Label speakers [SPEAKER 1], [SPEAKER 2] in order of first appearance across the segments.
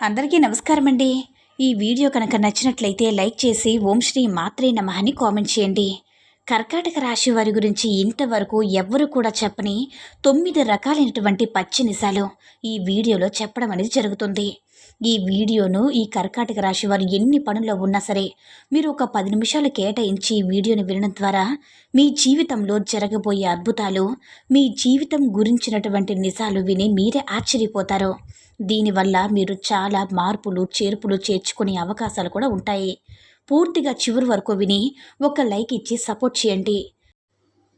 [SPEAKER 1] అందరికీ నమస్కారం అండి ఈ వీడియో కనుక నచ్చినట్లయితే లైక్ చేసి ఓం శ్రీ మాత్రే నమ అని కామెంట్ చేయండి. కర్కాటక రాశి వారి గురించి ఇంతవరకు ఎవ్వరు కూడా చెప్పని తొమ్మిది రకాలైనటువంటి పచ్చి నిశాలు ఈ వీడియోలో చెప్పడం అనేది జరుగుతుంది. ఈ వీడియోను ఈ కర్కాటక రాశి వారు ఎన్ని పనుల్లో ఉన్నా సరే మీరు ఒక పది నిమిషాలు కేటాయించి ఈ వీడియోని వినడం ద్వారా మీ జీవితంలో జరగబోయే అద్భుతాలు మీ జీవితం గురించినటువంటి నిజాలు విని మీరే ఆశ్చర్యపోతారు. దీనివల్ల మీరు చాలా మార్పులు చేర్పులు చేర్చుకునే అవకాశాలు కూడా ఉంటాయి. పూర్తిగా చివరి వరకు విని ఒక లైక్ ఇచ్చి సపోర్ట్ చేయండి.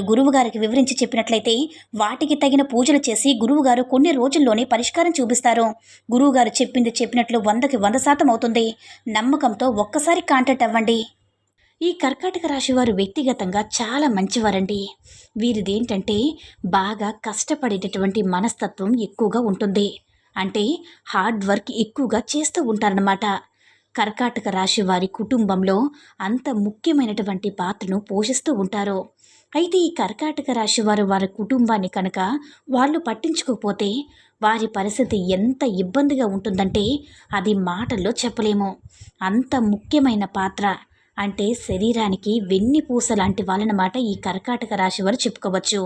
[SPEAKER 1] గురువుగారికి వివరించి చెప్పినట్లయితే వాటికి తగిన పూజలు చేసి గురువుగారు కొన్ని రోజుల్లోనే పరిష్కారం చూపిస్తారు. గురువుగారు చెప్పింది చెప్పినట్లు వందకి వంద శాతం అవుతుంది. నమ్మకంతో ఒక్కసారి కాంటాక్ట్ అవ్వండి. ఈ కర్కాటక రాశి వారు వ్యక్తిగతంగా చాలా మంచివారండి. వీరిదేంటంటే బాగా కష్టపడేటటువంటి మనస్తత్వం ఎక్కువగా ఉంటుంది. అంటే హార్డ్ వర్క్ ఎక్కువగా చేస్తూ ఉంటారన్నమాట. కర్కాటక రాశి వారి కుటుంబంలో అంత ముఖ్యమైనటువంటి పాత్రను పోషిస్తూ ఉంటారు. అయితే ఈ కర్కాటక రాశి వారు వారి కుటుంబాన్ని కనుక వాళ్ళు పట్టించుకోకపోతే వారి పరిస్థితి ఎంత ఇబ్బందిగా ఉంటుందంటే అది మాటల్లో చెప్పలేము. అంత ముఖ్యమైన పాత్ర అంటే శరీరానికి వెన్నిపూస లాంటి వాళ్ళనమాట ఈ కర్కాటక రాశి వారు చెప్పుకోవచ్చు.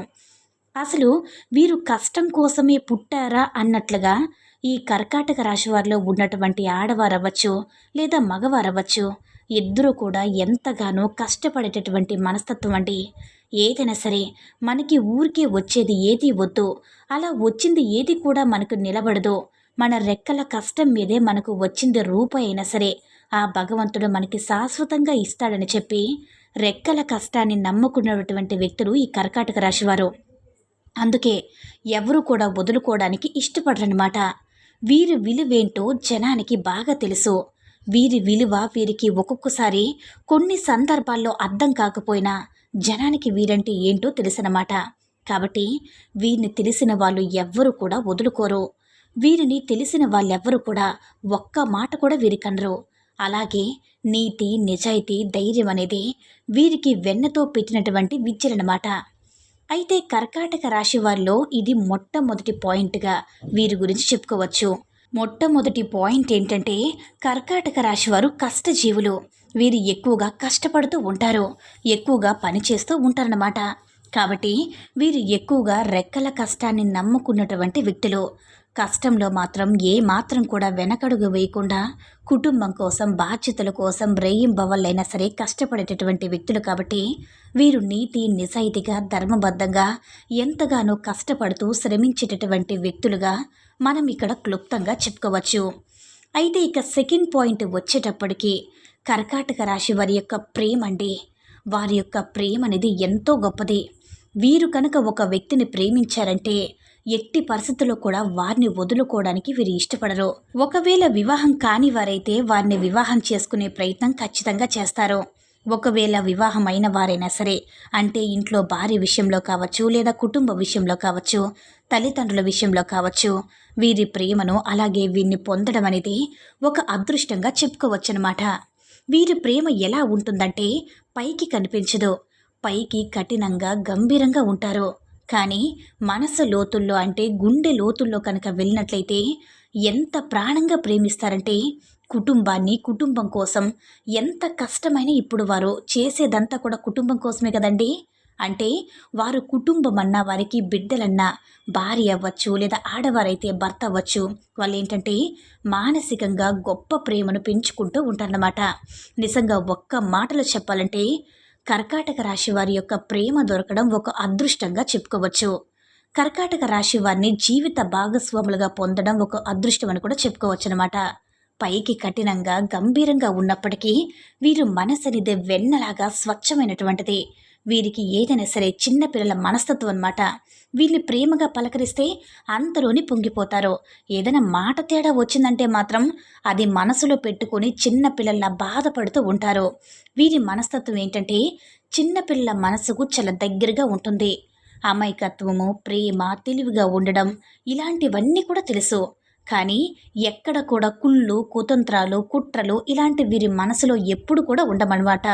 [SPEAKER 1] అసలు వీరు కష్టం కోసమే పుట్టారా అన్నట్లుగా ఈ కర్కాటక రాశి వారిలో ఉన్నటువంటి ఆడవారు అవ్వచ్చు లేదా మగవారు అవ్వచ్చు ఇద్దరూ కూడా ఎంతగానో కష్టపడేటటువంటి మనస్తత్వం అండి. ఏదైనా సరే మనకి ఊరికే వచ్చేది ఏది వద్దు. అలా వచ్చింది ఏది కూడా మనకు నిలబడదు. మన రెక్కల కష్టం మీదే మనకు వచ్చింది రూపాయి అయినా సరే ఆ భగవంతుడు మనకి శాశ్వతంగా ఇస్తాడని చెప్పి రెక్కల కష్టాన్ని నమ్ముకున్నటువంటి వ్యక్తులు ఈ కర్కాటక రాశివారు అందుకే ఎవరు కూడా వదులుకోవడానికి ఇష్టపడరనమాట వీరి విలువేంటో జనానికి బాగా తెలుసు. వీరి విలువ వీరికి ఒక్కొక్కసారి కొన్ని సందర్భాల్లో అర్థం కాకపోయినా జనానికి వీరంటే ఏంటో తెలుసనమాట కాబట్టి వీరిని తెలిసిన వాళ్ళు ఎవ్వరూ కూడా వదులుకోరు. వీరిని తెలిసిన వాళ్ళెవ్వరూ కూడా ఒక్క మాట కూడా వీరికనరు అలాగే నీతి నిజాయితీ ధైర్యం అనేది వీరికి వెన్నతో పెట్టినటువంటి విద్యలన్నమాట. అయితే కర్కాటక రాశి వారిలో ఇది మొట్టమొదటి పాయింట్గా వీరి గురించి చెప్పుకోవచ్చు. మొట్టమొదటి పాయింట్ ఏంటంటే కర్కాటక రాశి వారు కష్టజీవులు. వీరు ఎక్కువగా కష్టపడుతూ ఉంటారు. ఎక్కువగా పని చేస్తూ ఉంటారన్నమాట. కాబట్టి వీరు ఎక్కువగా రెక్కల కష్టాన్ని నమ్ముకున్నటువంటి వ్యక్తులు. కష్టంలో మాత్రం ఏ మాత్రం కూడా వెనకడుగు వేయకుండా కుటుంబం కోసం బాధ్యతల కోసం రేయింబవల్లైనా సరే కష్టపడేటటువంటి వ్యక్తులు కాబట్టి వీరు నీతి నిజాయితీగా ధర్మబద్ధంగా ఎంతగానో కష్టపడుతూ శ్రమించేటటువంటి వ్యక్తులుగా మనం ఇక్కడ క్లుప్తంగా చెప్పుకోవచ్చు. అయితే ఇక సెకండ్ పాయింట్ వచ్చేటప్పటికి కర్కాటక రాశి వారి యొక్క ప్రేమ అండి వారి యొక్క ప్రేమ అనేది ఎంతో గొప్పది. వీరు కనుక ఒక వ్యక్తిని ప్రేమించారంటే ఎట్టి పరిస్థితుల్లో కూడా వారిని వదులుకోవడానికి వీరు ఇష్టపడరు. ఒకవేళ వివాహం కాని వారైతే వారిని వివాహం చేసుకునే ప్రయత్నం ఖచ్చితంగా చేస్తారు. ఒకవేళ వివాహం అయిన వారైనా సరే అంటే ఇంట్లో భార్య విషయంలో కావచ్చు లేదా కుటుంబ విషయంలో కావచ్చు తల్లిదండ్రుల విషయంలో కావచ్చు వీరి ప్రేమను అలాగే వీరిని పొందడం అనేది ఒక అదృష్టంగా చెప్పుకోవచ్చనమాట వీరి ప్రేమ ఎలా ఉంటుందంటే పైకి కనిపించదు. పైకి కఠినంగా గంభీరంగా ఉంటారు. కానీ మనసు లోతుల్లో అంటే గుండె లోతుల్లో కనుక వెళ్ళినట్లయితే ఎంత ప్రాణంగా ప్రేమిస్తారంటే కుటుంబాన్ని కుటుంబం కోసం ఎంత కష్టమైన ఇప్పుడు వారు చేసేదంతా కూడా కుటుంబం కోసమే కదండి. అంటే వారు కుటుంబం అన్నా వారికి బిడ్డలన్నా భార్య అవ్వచ్చు లేదా ఆడవారైతే భర్త అవ్వచ్చు వాళ్ళు ఏంటంటే మానసికంగా గొప్ప ప్రేమను పెంచుకుంటూ ఉంటారన్నమాట. నిజంగా ఒక్క మాటలో చెప్పాలంటే కర్కాటక రాశి వారి యొక్క ప్రేమ దొరకడం ఒక అదృష్టంగా చెప్పుకోవచ్చు. కర్కాటక రాశి వారిని జీవిత భాగస్వాములుగా పొందడం ఒక అదృష్టం అని కూడా చెప్పుకోవచ్చు అనమాట పైకి కఠినంగా గంభీరంగా ఉన్నప్పటికీ వీరు మనసనిదే వెన్నలాగా స్వచ్ఛమైనటువంటిది. వీరికి ఏదైనా సరే చిన్నపిల్లల మనస్తత్వం అనమాట వీరిని ప్రేమగా పలకరిస్తే అంతలోని పొంగిపోతారు. ఏదైనా మాట తేడా వచ్చిందంటే మాత్రం అది మనసులో పెట్టుకొని చిన్నపిల్లల బాధపడుతూ ఉంటారు. వీరి మనస్తత్వం ఏంటంటే చిన్నపిల్లల మనసుకు చాలా దగ్గరగా ఉంటుంది. అమాయకత్వము ప్రేమ తెలివిగా ఉండడం ఇలాంటివన్నీ కూడా తెలుసు. కానీ ఎక్కడ కూడా కుళ్ళు కుతంత్రాలు కుట్రలు ఇలాంటి వీరి మనసులో ఎప్పుడు కూడా ఉండమన్నమాట.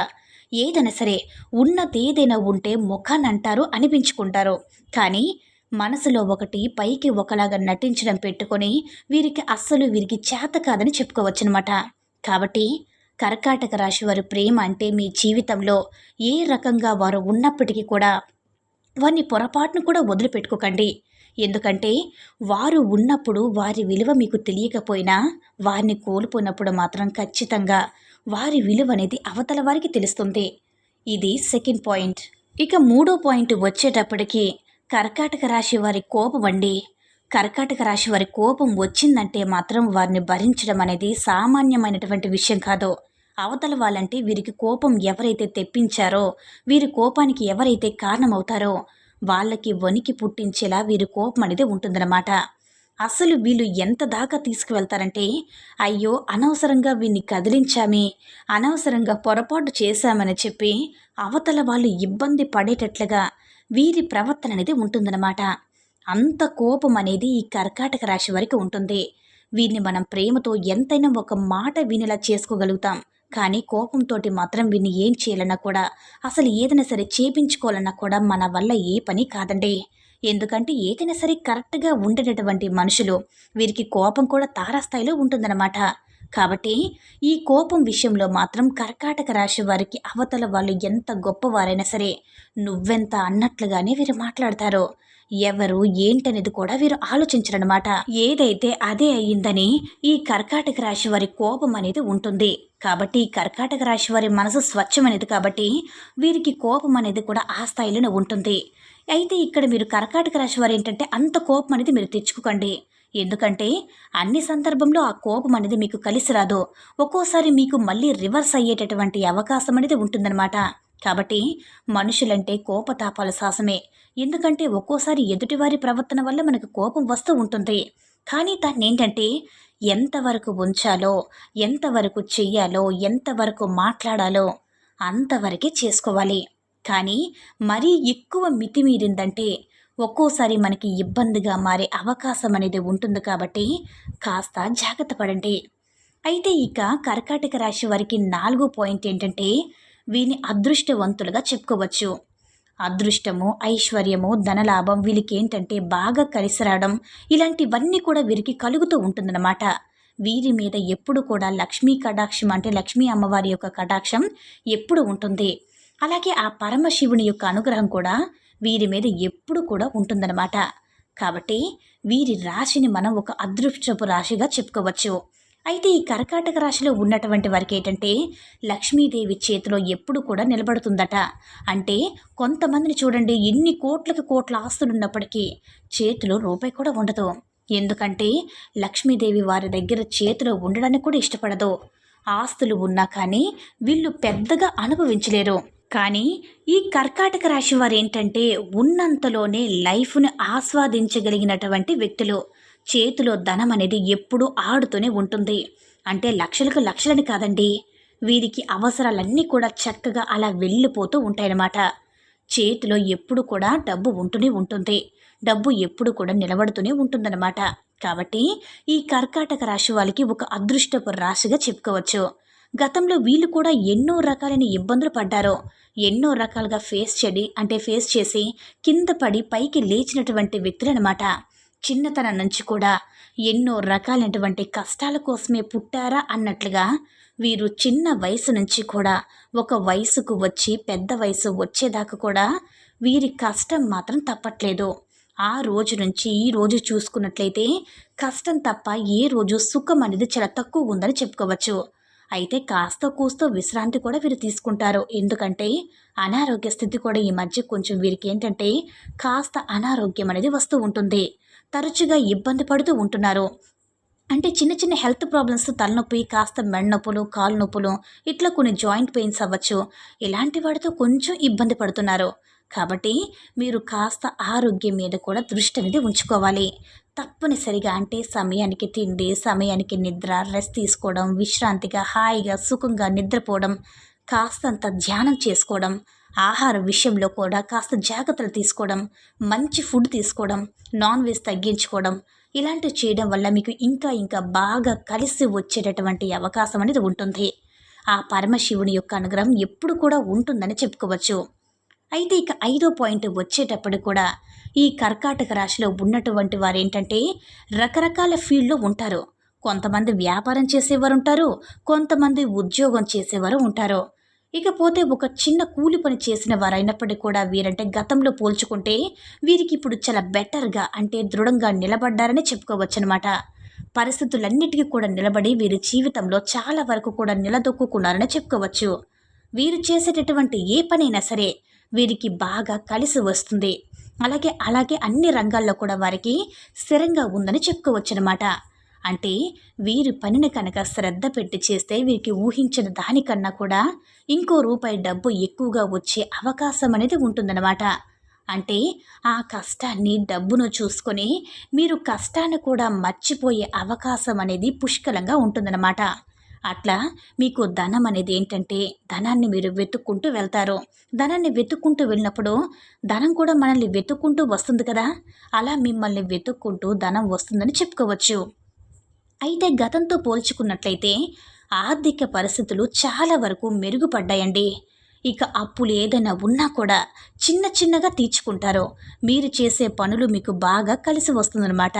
[SPEAKER 1] ఏదైనా సరే ఉన్నదేదైనా ఉంటే ముఖాన్ని అంటారు అనిపించుకుంటారు. కానీ మనసులో ఒకటి పైకి ఒకలాగా నటించడం పెట్టుకొని వీరికి అస్సలు వీరికి చేత కాదని చెప్పుకోవచ్చనమాట కాబట్టి కర్కాటక రాశి వారి ప్రేమ అంటే మీ జీవితంలో ఏ రకంగా వారు ఉన్నప్పటికీ కూడా వారిని పొరపాటును కూడా వదిలిపెట్టుకోకండి. ఎందుకంటే వారు ఉన్నప్పుడు వారి విలువ మీకు తెలియకపోయినా వారిని కోల్పోయినప్పుడు మాత్రం ఖచ్చితంగా వారి విలువ అనేది అవతల వారికి తెలుస్తుంది. ఇది సెకండ్ పాయింట్. ఇక మూడో పాయింట్ వచ్చేటప్పటికి కర్కాటక రాశి వారి కోపం అండి. కర్కాటక రాశి వారి కోపం వచ్చిందంటే మాత్రం వారిని భరించడం అనేది సామాన్యమైనటువంటి విషయం కాదు. అవతల వాళ్ళంటే వీరికి కోపం ఎవరైతే తెప్పించారో వీరి కోపానికి ఎవరైతే కారణమవుతారో వాళ్ళకి వణికి పుట్టించేలా వీరి కోపం అనేది ఉంటుందన్నమాట. అసలు వీళ్ళు ఎంత దాకా తీసుకువెళ్తారంటే అయ్యో అనవసరంగా వీన్ని కదిలించామే అనవసరంగా పొరపాటు చేశామని చెప్పి అవతల వాళ్ళు ఇబ్బంది పడేటట్లుగా వీరి ప్రవర్తన అనేది ఉంటుందన్నమాట. అంత కోపం అనేది ఈ కర్కాటక రాశి వరకు ఉంటుంది. వీరిని మనం ప్రేమతో ఎంతైనా ఒక మాట వినేలా చేసుకోగలుగుతాం. కానీ కోపంతో మాత్రం వీరిని ఏం చేయాలన్నా కూడా అసలు ఏదైనా సరే చేపించుకోవాలన్నా కూడా మన వల్ల ఏ పని కాదండి. ఎందుకంటే ఏదైనా సరే కరెక్ట్గా ఉండేటటువంటి మనుషులు. వీరికి కోపం కూడా తారాస్థాయిలో ఉంటుందన్నమాట. కాబట్టి ఈ కోపం విషయంలో మాత్రం కర్కాటక రాశి వారికి అవతల వాళ్ళు ఎంత గొప్పవారైనా సరే నువ్వెంత అన్నట్లుగానే వీరు మాట్లాడతారు. ఎవరు ఏంటనేది కూడా వీరు ఆలోచించరనమాట ఏదైతే అదే అయ్యిందని ఈ కర్కాటక రాశి వారి కోపం అనేది ఉంటుంది. కాబట్టి కర్కాటక రాశి వారి మనసు స్వచ్ఛమైనది కాబట్టి వీరికి కోపం అనేది కూడా ఆ స్థాయిలోనే ఉంటుంది. అయితే ఇక్కడ మీరు కర్కాటక రాశి వారు ఏంటంటే అంత కోపం అనేది మీరు తెచ్చుకోకండి. ఎందుకంటే అన్ని సందర్భంలో ఆ కోపం అనేది మీకు కలిసి రాదు. ఒక్కోసారి మీకు మళ్ళీ రివర్స్ అయ్యేటటువంటి అవకాశం అనేది ఉంటుందన్నమాట. కాబట్టి మనుషులంటే కోపతాపాల శాసమే ఎందుకంటే ఒక్కోసారి ఎదుటివారి ప్రవర్తన వల్ల మనకు కోపం వస్తూ ఉంటుంది. కానీ దాన్ని ఏంటంటే ఎంతవరకు ఉంచాలో ఎంతవరకు చెయ్యాలో ఎంతవరకు మాట్లాడాలో అంతవరకే చేసుకోవాలి. కానీ మరీ ఎక్కువ మితిమీరిందంటే ఒక్కోసారి మనకి ఇబ్బందిగా మారే అవకాశం అనేది ఉంటుంది కాబట్టి కాస్త జాగ్రత్త పడండి. అయితే ఇక కర్కాటక రాశి వారికి నాలుగు పాయింట్ ఏంటంటే వీరిని అదృష్టవంతులుగా చెప్పుకోవచ్చు. అదృష్టము ఐశ్వర్యము ధనలాభం వీళ్ళకి ఏంటంటే బాగా కలిసి రావడం ఇలాంటివన్నీ కూడా వీరికి కలుగుతూ ఉంటుందన్నమాట. వీరి మీద ఎప్పుడు కూడా లక్ష్మీ కటాక్షం అంటే లక్ష్మీ అమ్మవారి యొక్క కటాక్షం ఎప్పుడు ఉంటుంది. అలాగే ఆ పరమశివుని యొక్క అనుగ్రహం కూడా వీరి మీద ఎప్పుడు కూడా ఉంటుందన్నమాట. కాబట్టి వీరి రాశిని మనం ఒక అదృష్టపు రాశిగా చెప్పుకోవచ్చు. అయితే ఈ కర్కాటక రాశిలో ఉన్నటువంటి వారికి ఏంటంటే లక్ష్మీదేవి చేతిలో ఎప్పుడు కూడా నిలబడుతుందట. అంటే కొంతమందిని చూడండి ఎన్ని కోట్లకి కోట్ల ఆస్తులు ఉన్నప్పటికీ చేతిలో రూపాయి కూడా ఉండదు. ఎందుకంటే లక్ష్మీదేవి వారి దగ్గర చేతిలో ఉండడానికి కూడా ఇష్టపడదు. ఆస్తులు ఉన్నా కానీ వీళ్ళు పెద్దగా అనుభవించలేరు. కానీ ఈ కర్కాటక రాశి వారు ఏంటంటే ఉన్నంతలోనే లైఫ్ను ఆస్వాదించగలిగినటువంటి వ్యక్తులు. చేతిలో ధనం అనేది ఎప్పుడూ ఆడుతూనే ఉంటుంది. అంటే లక్షలకు లక్షలని కాదండి. వీరికి అవసరాలన్నీ కూడా చక్కగా అలా వెళ్ళిపోతూ ఉంటాయన్నమాట. చేతిలో ఎప్పుడు కూడా డబ్బు ఉంటూనే ఉంటుంది. డబ్బు ఎప్పుడు కూడా నిలబడుతూనే ఉంటుందన్నమాట. కాబట్టి ఈ కర్కాటక రాశి వాళ్ళకి ఒక అదృష్టపు రాశిగా చెప్పుకోవచ్చు. గతంలో వీళ్ళు కూడా ఎన్నో రకాలైన ఇబ్బందులు పడ్డారు. ఎన్నో రకాలుగా ఫేస్ చెడి అంటే ఫేస్ చేసి కింద పడి పైకి లేచినటువంటి వ్యక్తులనమాట. చిన్నతనం నుంచి కూడా ఎన్నో రకాలైనటువంటి కష్టాల కోసమే పుట్టారా అన్నట్లుగా వీరు చిన్న వయసు నుంచి కూడా ఒక వయసుకు వచ్చి పెద్ద వయసు వచ్చేదాకా కూడా వీరి కష్టం మాత్రం తప్పట్లేదు. ఆ రోజు నుంచి ఈ రోజు చూసుకున్నట్లయితే కష్టం తప్ప ఏ రోజు సుఖం అనేది చాలా తక్కువ ఉందని చెప్పుకోవచ్చు. అయితే కాస్త కూస్తో విశ్రాంతి కూడా వీరు తీసుకుంటారు. ఎందుకంటే అనారోగ్య స్థితి కూడా ఈ మధ్య కొంచెం వీరికి ఏంటంటే కాస్త అనారోగ్యం అనేది వస్తూ ఉంటుంది. తరచుగా ఇబ్బంది పడుతూ ఉంటున్నారు. అంటే చిన్న చిన్న హెల్త్ ప్రాబ్లమ్స్ తలనొప్పి కాస్త మెడ నొప్పులు కాలు నొప్పులు ఇట్లా కొన్ని జాయింట్ పెయిన్స్ అవ్వచ్చు. ఇలాంటి వాటితో కొంచెం ఇబ్బంది పడుతున్నారు. కాబట్టి మీరు కాస్త ఆరోగ్యం మీద కూడా దృష్టి అనేది ఉంచుకోవాలి. తప్పనిసరిగా అంటే సమయానికి తిండి సమయానికి నిద్ర రెస్ట్ తీసుకోవడం విశ్రాంతిగా హాయిగా సుఖంగా నిద్రపోవడం కాస్తంత ధ్యానం చేసుకోవడం ఆహార విషయంలో కూడా కాస్త జాగ్రత్తలు తీసుకోవడం మంచి ఫుడ్ తీసుకోవడం నాన్ వెజ్ తగ్గించుకోవడం ఇలాంటివి చేయడం వల్ల మీకు ఇంకా ఇంకా బాగా కలిసి వచ్చేటటువంటి అవకాశం అనేది ఉంటుంది. ఆ పరమశివుని యొక్క అనుగ్రహం ఎప్పుడు కూడా ఉంటుందని చెప్పుకోవచ్చు. అయితే ఇక ఐదో పాయింట్ వచ్చేటప్పుడు కూడా ఈ కర్కాటక రాశిలో ఉన్నటువంటి వారు ఏంటంటే రకరకాల ఫీల్డ్లో ఉంటారు. కొంతమంది వ్యాపారం చేసేవారు ఉంటారు. కొంతమంది ఉద్యోగం చేసేవారు ఉంటారు. ఇకపోతే ఒక చిన్న కూలి పని చేసిన వారు అయినప్పటికీ కూడా వీరంటే గతంలో పోల్చుకుంటే వీరికి ఇప్పుడు చాలా బెటర్గా అంటే దృఢంగా నిలబడ్డారని చెప్పుకోవచ్చు అనమాట పరిస్థితులన్నిటికీ కూడా నిలబడి వీరి జీవితంలో చాలా వరకు కూడా నిలదొక్కున్నారని చెప్పుకోవచ్చు. వీరు చేసేటటువంటి ఏ పనైనా సరే వీరికి బాగా కలిసి వస్తుంది. అలాగే అలాగే అన్ని రంగాల్లో కూడా వారికి స్థిరంగా ఉందని చెప్పుకోవచ్చు అనమాట అంటే వీరి పనిని కనుక శ్రద్ధ పెట్టి చేస్తే వీరికి ఊహించిన దానికన్నా కూడా ఇంకో రూపాయి డబ్బు ఎక్కువగా వచ్చే అవకాశం అనేది ఉంటుందన్నమాట. అంటే ఆ కష్టాన్ని డబ్బును చూసుకొని మీరు కష్టాన్ని కూడా మర్చిపోయే అవకాశం అనేది పుష్కలంగా ఉంటుందన్నమాట. అట్లా మీకు ధనం అనేది ఏంటంటే ధనాన్ని మీరు వెతుక్కుంటూ వెళ్తారు. ధనాన్ని వెతుక్కుంటూ వెళ్ళినప్పుడు ధనం కూడా మనల్ని వెతుక్కుంటూ వస్తుంది కదా. అలా మిమ్మల్ని వెతుక్కుంటూ ధనం వస్తుందని చెప్పుకోవచ్చు. అయితే గతంతో పోల్చుకున్నట్లయితే ఆర్థిక పరిస్థితులు చాలా వరకు మెరుగుపడ్డాయండి. ఇక అప్పులు ఏదైనా ఉన్నా కూడా చిన్న చిన్నగా తీర్చుకుంటారు. మీరు చేసే పనులు మీకు బాగా కలిసి వస్తుందన్నమాట.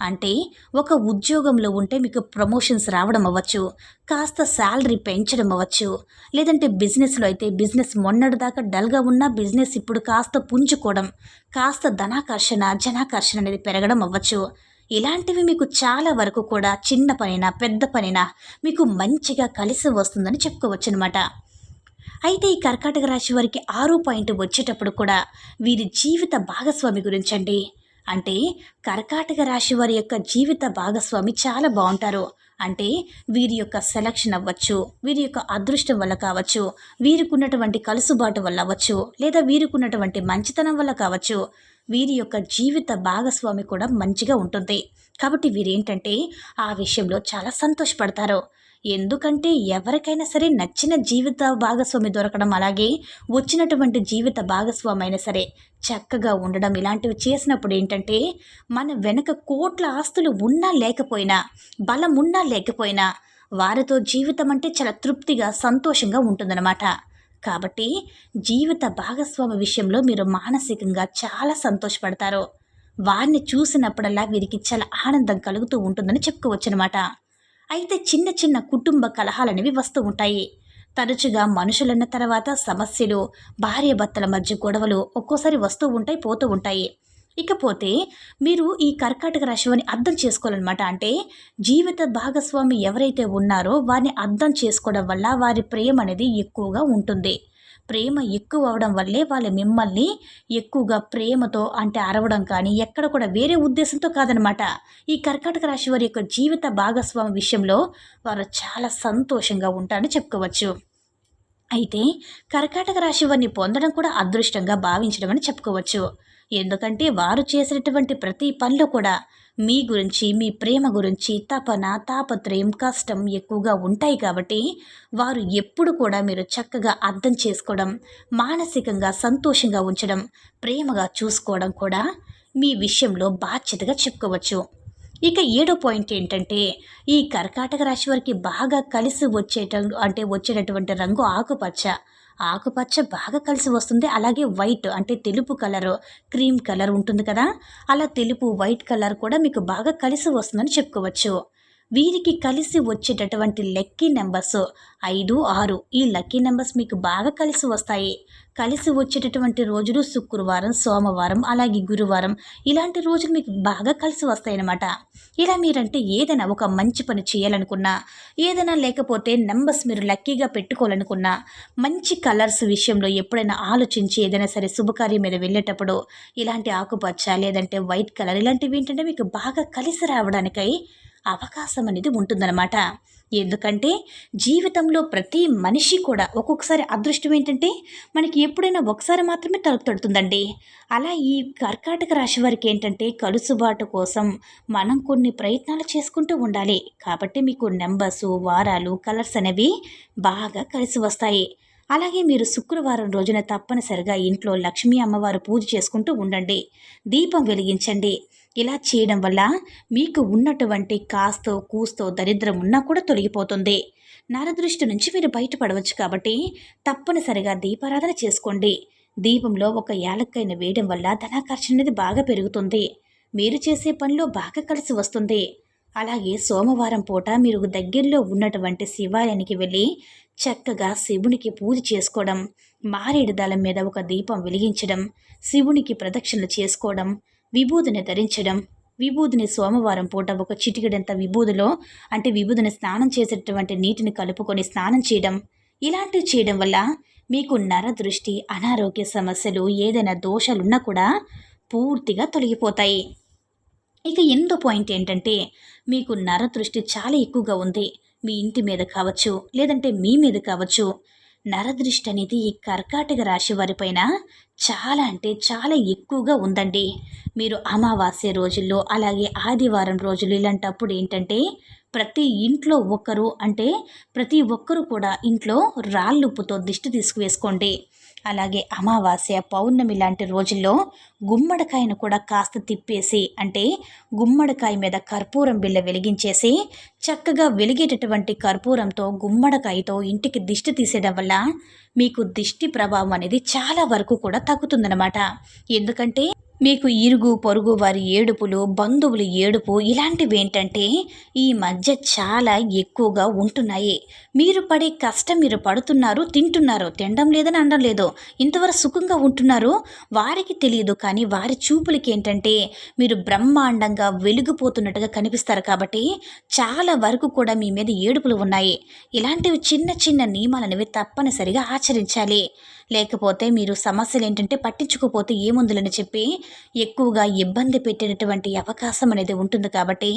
[SPEAKER 1] అంటే ఒక ఉద్యోగంలో ఉంటే మీకు ప్రమోషన్స్ రావడం అవ్వచ్చు కాస్త శాలరీ పెంచడం అవ్వచ్చు లేదంటే బిజినెస్లో అయితే బిజినెస్ మొన్నటి దాకా డల్గా ఉన్న బిజినెస్ ఇప్పుడు కాస్త పుంజుకోవడం కాస్త ధనాకర్షణ జనాకర్షణ అనేది పెరగడం అవ్వచ్చు. ఇలాంటివి మీకు చాలా వరకు కూడా చిన్న పనైనా పెద్ద పనైనా మీకు మంచిగా కలిసి వస్తుందని చెప్పుకోవచ్చు అనమాట అయితే ఈ కర్కాటక రాశి వారికి ఆరు పాయింట్ వచ్చేటప్పుడు కూడా వీరి జీవిత భాగస్వామి గురించండి. అంటే కర్కాటక రాశి వారి యొక్క జీవిత భాగస్వామి చాలా బాగుంటారు. అంటే వీరి యొక్క సెలక్షన్ అవ్వచ్చు వీరి యొక్క అదృష్టం వల్ల కావచ్చు వీరికి ఉన్నటువంటి కలుసుబాటు వల్ల అవ్వచ్చు లేదా వీరికి ఉన్నటువంటి మంచితనం వల్ల కావచ్చు వీరి యొక్క జీవిత భాగస్వామి కూడా మంచిగా ఉంటుంది. కాబట్టి వీరేంటంటే ఆ విషయంలో చాలా సంతోషపడతారు. ఎందుకంటే ఎవరికైనా సరే నచ్చిన జీవిత భాగస్వామి దొరకడం అలాగే వచ్చినటువంటి జీవిత భాగస్వామి అయినా సరే చక్కగా ఉండడం ఇలాంటివి చేసినప్పుడు ఏంటంటే మన వెనక కోట్ల ఆస్తులు ఉన్నా లేకపోయినా బలం ఉన్నా లేకపోయినా వారితో జీవితం అంటే చాలా తృప్తిగా సంతోషంగా ఉంటుందన్నమాట. కాబట్టి జీవిత భాగస్వామి విషయంలో మీరు మానసికంగా చాలా సంతోషపడతారు. వారిని చూసినప్పుడల్లా వీరికి చాలా ఆనందం కలుగుతూ ఉంటుందని చెప్పుకోవచ్చు అనమాట అయితే చిన్న చిన్న కుటుంబ కలహాలనేవి వస్తూ ఉంటాయి. తరచుగా మనుషులన్న తర్వాత సమస్యలు భార్యాభర్తల మధ్య గొడవలు ఒక్కోసారి వస్తూ ఉంటాయి పోతూ ఉంటాయి. ఇకపోతే మీరు ఈ కర్కాటక రాశివని అర్థం చేసుకోవాలన్నమాట. అంటే జీవిత భాగస్వామి ఎవరైతే ఉన్నారో వారిని అర్థం చేసుకోవడం వల్ల వారి ప్రేమ అనేది ఎక్కువగా ఉంటుంది. ప్రేమ ఎక్కువ అవడం వల్లే వాళ్ళు మిమ్మల్ని ఎక్కువగా ప్రేమతో అంటే అరవడం కానీ ఎక్కడ కూడా వేరే ఉద్దేశంతో కాదనమాట. ఈ కర్కాటక రాశి వారి యొక్క జీవిత భాగస్వామి విషయంలో వారు చాలా సంతోషంగా ఉంటారని చెప్పుకోవచ్చు. అయితే కర్కాటక రాశి వారిని పొందడం కూడా అదృష్టంగా భావించడం అని చెప్పుకోవచ్చు. ఎందుకంటే వారు చేసినటువంటి ప్రతి పనిలో కూడా మీ గురించి మీ ప్రేమ గురించి తపన తాపత్రయం కష్టం ఎక్కువగా ఉంటాయి కాబట్టి వారు ఎప్పుడు కూడా మీరు చక్కగా అర్థం చేసుకోవడం మానసికంగా సంతోషంగా ఉంచడం ప్రేమగా చూసుకోవడం కూడా మీ విషయంలో బాధ్యతగా చెప్పుకోవచ్చు. ఇక ఏడో పాయింట్ ఏంటంటే ఈ కర్కాటక రాశి వారికి బాగా కలిసి వచ్చేట అంటే వచ్చేటటువంటి రంగు ఆకుపచ్చ. ఆకుపచ్చ బాగా కలిసి వస్తుంది. అలాగే వైట్ అంటే తెలుపు కలర్ క్రీమ్ కలర్ ఉంటుంది కదా? అలా తెలుపు వైట్ కలర్ కూడా మీకు బాగా కలిసి వస్తుందని చెప్పుకోవచ్చు. వీరికి కలిసి వచ్చేటటువంటి లక్కీ నెంబర్స్ ఐదు ఆరు. ఈ లక్కీ నెంబర్స్ మీకు బాగా కలిసి వస్తాయి. కలిసి వచ్చేటటువంటి రోజులు శుక్రవారం సోమవారం అలాగే గురువారం. ఇలాంటి రోజులు మీకు బాగా కలిసి వస్తాయి అన్నమాట ఇలా మీరంటే ఏదైనా ఒక మంచి పని చేయాలనుకున్నా ఏదైనా లేకపోతే నెంబర్స్ మీరు లక్కీగా పెట్టుకోవాలనుకున్నా మంచి కలర్స్ విషయంలో ఎప్పుడైనా ఆలోచించి ఏదైనా సరే శుభకార్యం మీద వెళ్ళేటప్పుడు ఇలాంటి ఆకుపచ్చ లేదంటే వైట్ కలర్ ఇలాంటివి ఏంటంటే మీకు బాగా కలిసి రావడానికై అవకాశం అనేది ఉంటుందన్నమాట. ఎందుకంటే జీవితంలో ప్రతి మనిషి కూడా ఒక్కొక్కసారి అదృష్టం ఏంటంటే మనకి ఎప్పుడైనా ఒకసారి మాత్రమే తలుపు తడుతుందండి. అలా ఈ కర్కాటక రాశి వారికి ఏంటంటే కలుసుబాటు కోసం మనం కొన్ని ప్రయత్నాలు చేసుకుంటూ ఉండాలి. కాబట్టి మీకు నెంబర్స్ వారాలు కలర్స్ అనేవి బాగా కలిసి వస్తాయి. అలాగే మీరు శుక్రవారం రోజున తప్పనిసరిగా ఇంట్లో లక్ష్మీ అమ్మవారు పూజ చేసుకుంటూ ఉండండి. దీపం వెలిగించండి. ఇలా చేయడం వల్ల మీకు ఉన్నటువంటి కాస్తో కూస్తో దరిద్రం ఉన్నా కూడా తొలగిపోతుంది. నరదృష్టి నుంచి మీరు బయటపడవచ్చు కాబట్టి తప్పనిసరిగా దీపారాధన చేసుకోండి. దీపంలో ఒక యాలక్కైన వేయడం వల్ల ధనాకర్షణ అనేది బాగా పెరుగుతుంది. మీరు చేసే పనిలో బాగా కలిసి వస్తుంది. అలాగే సోమవారం పూట మీరు దగ్గరలో ఉన్నటువంటి శివాలయానికి వెళ్ళి చక్కగా శివునికి పూజ చేసుకోవడం మారేడు దళం మీద ఒక దీపం వెలిగించడం శివునికి ప్రదక్షిణలు చేసుకోవడం విభూదిని ధరించడం విభూదిని సోమవారం పూట ఒక చిటికెడంత విభూదిలో అంటే విభూదిని స్నానం చేసేటటువంటి నీటిని కలుపుకొని స్నానం చేయడం. ఇలాంటివి చేయడం వల్ల మీకు నర దృష్టి అనారోగ్య సమస్యలు ఏదైనా దోషాలున్నా కూడా పూర్తిగా తొలగిపోతాయి. ఇక ఎనిమిదో పాయింట్ ఏంటంటే మీకు నర దృష్టి చాలా ఎక్కువగా ఉంది. మీ ఇంటి మీద కావచ్చు లేదంటే మీ మీద కావచ్చు. నరదృష్టి అనేది ఈ కర్కాటక రాశి వారిపైన చాలా అంటే చాలా ఎక్కువగా ఉందండి. మీరు అమావాస్య రోజుల్లో అలాగే ఆదివారం రోజులు ఇలాంటప్పుడు ఏంటంటే ప్రతి ఇంట్లో ఒక్కరు అంటే ప్రతి ఒక్కరు కూడా ఇంట్లో రాళ్ళుప్పుతో దిష్టి తీసుకువేసుకోండి అలాగే అమావాస్య పౌర్ణమి లాంటి రోజుల్లో గుమ్మడికాయను కూడా కాస్త తిప్పేసి అంటే గుమ్మడికాయ మీద కర్పూరం బిళ్ళ వెలిగించేసి చక్కగా వెలిగేటటువంటి కర్పూరంతో గుమ్మడికాయతో ఇంటికి దిష్టి తీసేయడం వల్ల మీకు దిష్టి ప్రభావం అనేది చాలా వరకు కూడా తగ్గుతుందన్నమాట. ఎందుకంటే మీకు ఇరుగు పొరుగు వారి ఏడుపులు బంధువులు ఏడుపు ఇలాంటివి ఏంటంటే ఈ మధ్య చాలా ఎక్కువగా ఉంటున్నాయి. మీరు పడే కష్టం మీరు పడుతున్నారు తింటున్నారు తినడం లేదని అనడం లేదు. ఇంతవరకు సుఖంగా ఉంటున్నారు? వారికి తెలియదు కానీ వారి చూపులకి ఏంటంటే మీరు బ్రహ్మాండంగా వెలిగిపోతున్నట్టుగా కనిపిస్తారు కాబట్టి చాలా వరకు కూడా మీ మీద ఏడుపులు ఉన్నాయి. ఇలాంటివి చిన్న చిన్న నియమాలనేవి తప్పనిసరిగా ఆచరించాలి. లేకపోతే మీరు సమస్యలు ఏంటంటే పట్టించుకోపోతే ఏముందులని చెప్పి ఎక్కువగా ఇబ్బంది పెట్టేటటువంటి అవకాశం అనేది ఉంటుంది కాబట్టి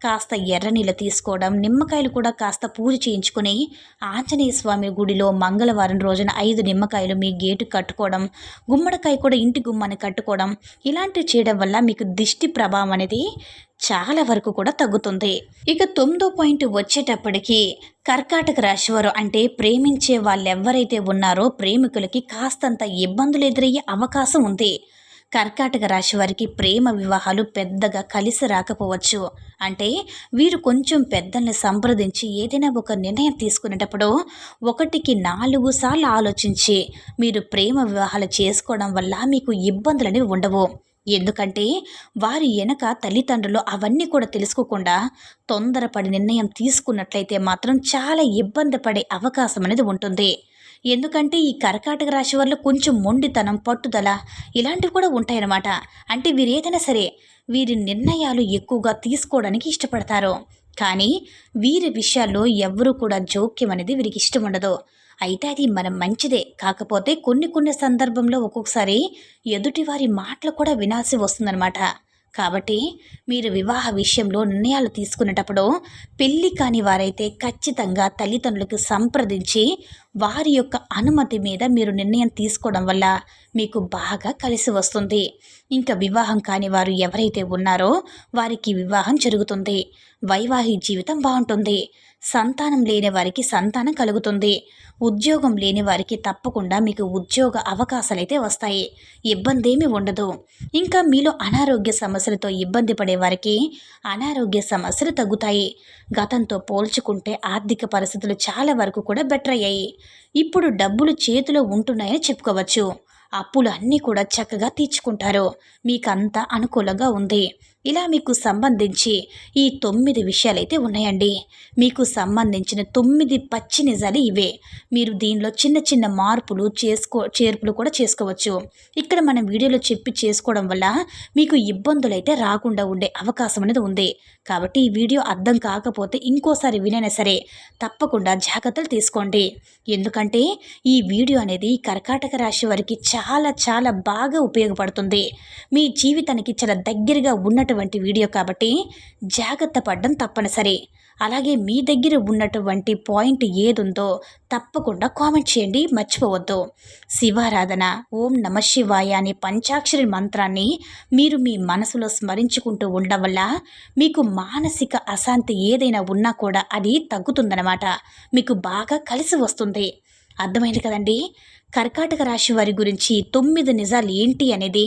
[SPEAKER 1] కాస్త ఎర్ర నీళ్ళు తీసుకోవడం నిమ్మకాయలు కూడా కాస్త పూజ చేయించుకుని ఆంజనేయ స్వామి గుడిలో మంగళవారం రోజున ఐదు నిమ్మకాయలు మీ గేటు కట్టుకోవడం గుమ్మడికాయ కూడా ఇంటి గుమ్మని కట్టుకోవడం ఇలాంటివి చేయడం వల్ల మీకు దిష్టి ప్రభావం అనేది చాలా వరకు కూడా తగ్గుతుంది. ఇక తొమ్మిదో పాయింట్ వచ్చేటప్పటికి కర్కాటక రాశివారు అంటే ప్రేమించే వాళ్ళు ఎవరైతే ఉన్నారో ప్రేమికులకి కాస్తంత ఇబ్బందులు ఎదురయ్యే అవకాశం ఉంది. కర్కాటక రాశి వారికి ప్రేమ వివాహాలు పెద్దగా కలిసి రాకపోవచ్చు. అంటే వీరు కొంచెం పెద్దల్ని సంప్రదించి ఏదైనా ఒక నిర్ణయం తీసుకునేటప్పుడు ఒకటికి నాలుగు సార్లు ఆలోచించి మీరు ప్రేమ వివాహాలు చేసుకోవడం వల్ల మీకు ఇబ్బందులు అనేవి ఉండవు. ఎందుకంటే వారి వెనక తల్లిదండ్రులు అవన్నీ కూడా తెలుసుకోకుండా తొందరపడి నిర్ణయం తీసుకున్నట్లయితే మాత్రం చాలా ఇబ్బంది పడే అవకాశం అనేది ఉంటుంది. ఎందుకంటే ఈ కర్కాటక రాశి వల్ల కొంచెం మొండితనం పట్టుదల ఇలాంటివి కూడా ఉంటాయన్నమాట. అంటే వీరు ఏదైనా సరే వీరి నిర్ణయాలు ఎక్కువగా తీసుకోవడానికి ఇష్టపడతారు. కానీ వీరి విషయాల్లో ఎవ్వరూ కూడా జోక్యం అనేది వీరికి ఇష్టం ఉండదు. అయితే అది మనం మంచిదే. కాకపోతే కొన్ని కొన్ని సందర్భంలో ఒక్కొక్కసారి ఎదుటివారి మాటలు కూడా వినాల్సి వస్తుందన్నమాట. కాబట్టి మీరు వివాహ విషయంలో నిర్ణయాలు తీసుకునేటప్పుడు పెళ్ళి కాని వారైతే ఖచ్చితంగా తల్లిదండ్రులకు సంప్రదించి వారి యొక్క అనుమతి మీద మీరు నిర్ణయం తీసుకోవడం వల్ల మీకు బాగా కలిసి వస్తుంది. ఇంకా వివాహం కాని వారు ఎవరైతే ఉన్నారో వారికి వివాహం జరుగుతుంది. వైవాహిక జీవితం బాగుంటుంది. సంతానం లేని వారికి సంతానం కలుగుతుంది. ఉద్యోగం లేని వారికి తప్పకుండా మీకు ఉద్యోగ అవకాశాలు అయితే వస్తాయి. ఇబ్బంది ఏమీ ఉండదు. ఇంకా మీలో అనారోగ్య సమస్యలతో ఇబ్బంది పడే వారికి అనారోగ్య సమస్యలు తగ్గుతాయి. గతంతో పోల్చుకుంటే ఆర్థిక పరిస్థితులు చాలా వరకు కూడా బెటర్ అయ్యాయి. ఇప్పుడు డబ్బులు చేతిలో ఉంటున్నాయని చెప్పుకోవచ్చు. అప్పులు అన్నీ కూడా చక్కగా తీర్చుకుంటారు. మీకంతా అనుకూలంగా ఉంది. ఇలా మీకు సంబంధించి ఈ తొమ్మిది విషయాలైతే ఉన్నాయండి. మీకు సంబంధించిన తొమ్మిది పచ్చి నిజాలు ఇవే. మీరు దీనిలో చిన్న చిన్న మార్పులు చేసుకో చేర్పులు కూడా చేసుకోవచ్చు. ఇక్కడ మనం వీడియోలో చెప్పి చేసుకోవడం వల్ల మీకు ఇబ్బందులు అయితే రాకుండా ఉండే అవకాశం అనేది ఉంది. కాబట్టి ఈ వీడియో అర్థం కాకపోతే ఇంకోసారి వినైనా సరే తప్పకుండా జాగ్రత్తలు తీసుకోండి. ఎందుకంటే ఈ వీడియో అనేది కర్కాటక రాశి వారికి చాలా చాలా బాగా ఉపయోగపడుతుంది. మీ జీవితానికి చాలా దగ్గరగా ఉన్నట్టు ఉన్నటువంటి వీడియో కాబట్టి జాగ్రత్త పడడం తప్పనిసరి. అలాగే మీ దగ్గర ఉన్నటువంటి పాయింట్ ఏదుందో తప్పకుండా కామెంట్ చేయండి మర్చిపోవద్దు. శివారాధన ఓం నమ శివాయ అనే పంచాక్షరి మంత్రాన్ని మీరు మీ మనసులో స్మరించుకుంటూ ఉండడం వల్ల మీకు మానసిక అశాంతి ఏదైనా ఉన్నా కూడా అది తగ్గుతుందన్నమాట. మీకు బాగా కలిసి వస్తుంది. అర్థమైంది కదండి? కర్కాటక రాశి వారి గురించి తొమ్మిది నిజాలు ఏంటి అనేది